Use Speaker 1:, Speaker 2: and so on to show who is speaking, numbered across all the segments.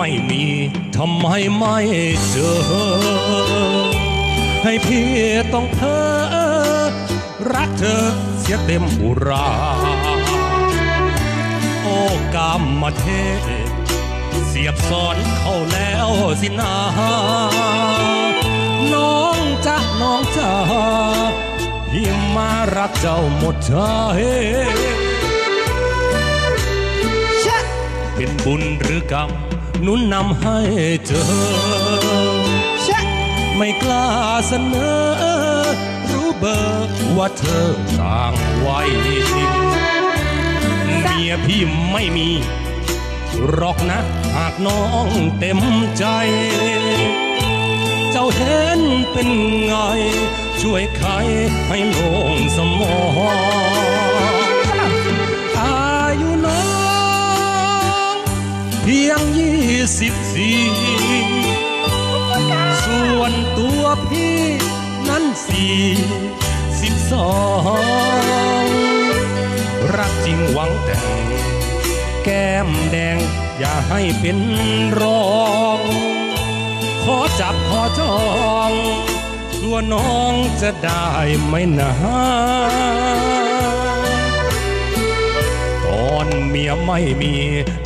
Speaker 1: ไม่มีทำไมไม่เจอ ให้พี่ต้องเพ้อรักเธอเสียเต็มอุรา โอ้กรรมมาเทศเสียบสอนเข้าแล้วสินาน้องจ๊ะน้องจ๋าพี่มารักเจ้าหมดใจ
Speaker 2: เป็
Speaker 1: นบุญหรือกรรมนุนนำให้เจอไม่กล้าเสนอ รู้เบอร์ว่าเธอต่างวัยเมียพี่ไม่มีหรอกนะหากน้องเต็มใจ เจ้าเห็นเป็นไง ช่วยใครให้โล่งสมองอายุน้อง เพียงยี่สิบสี่ส่วนตัวพี่นั้นสี่สิบสองรักจริงหวังแต่งแก้มแดงอย่าให้เป็นรอง ขอจับขอจองตัวน้องจะได้ไหมนะ ไม่มี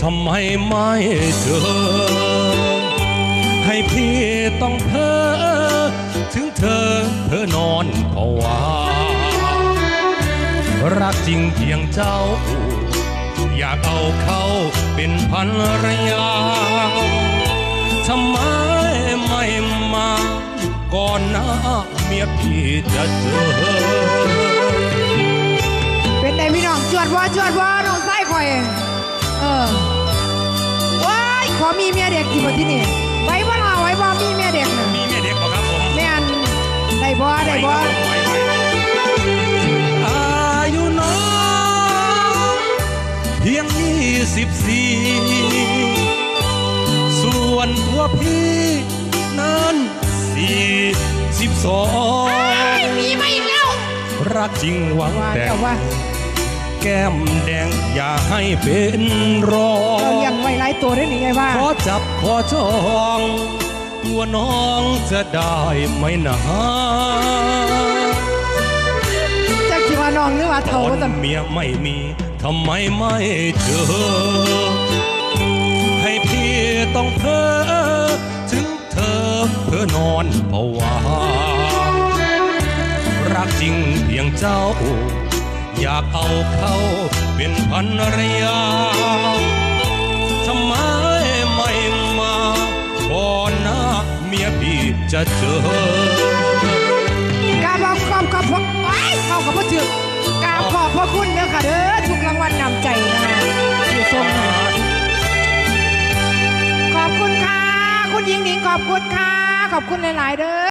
Speaker 1: ทำไมไม่เจอ ให้พี่ต้องเพ้อถึงเธอเพ้อนอนภาวารักจริงเพียงเจ้า อยากเอาเขาเป็นภรรยาทำไมไม่มาก่อนหน้าเมียพี่จะเจอ
Speaker 2: เป็นไงพี่น้องจวดว่าจวดว่าน้องไส้คอย เออว้ายขอมีเมียเด็กกี่คนที่นี่ไว้บ่ล่ะไว้บ่มีเมียเด็กน่ะ
Speaker 1: มีแม่เด็กบ่ครับผม
Speaker 2: แม่นได้บ่ได้บ่
Speaker 1: อายุน้องเพียงยี่สิบสี่ส่วนตัวพี่นั้นสี่สิบสอง
Speaker 2: มีมาอีกแล้ว
Speaker 1: รักจริงหวัง
Speaker 2: ว่า
Speaker 1: แต่
Speaker 2: แต่
Speaker 1: ง
Speaker 2: ว่า
Speaker 1: แก้มแดงอย่าให้เป็นรอ
Speaker 2: เรา
Speaker 1: ง
Speaker 2: เลี้ยงไว้หลายตัวได้หนิไงว่า
Speaker 1: ขอจับขอจองตัวน้องจะได้ไหมนะ
Speaker 2: จักสิว่าน้องหรือว่า
Speaker 1: ต
Speaker 2: เฒ่า
Speaker 1: อ
Speaker 2: ว่าซั่
Speaker 1: น
Speaker 2: น
Speaker 1: เมียไม่มีทำไมไม่เจอ ให้พี่ต้องเพ้อถึงเธอเพื่อนอนภาวารักจริงเพียงเจ้า อยากเอาเขาเป็นภรรยาทำไมไม่มาก่อนหน้าเมียพี่จะเจอ
Speaker 2: กราบอบขอบขอบไอ้เข้ากับพ่อถึกกาขอบพระคุณเด้อค่ะเด้อทุกรางวัลนำใจนะคะที่ส่งมาขอบคุณค่ะ คุณหญิงหนิงขอบคุณค่ะ ขอบคุณหลาย ๆ เด้อ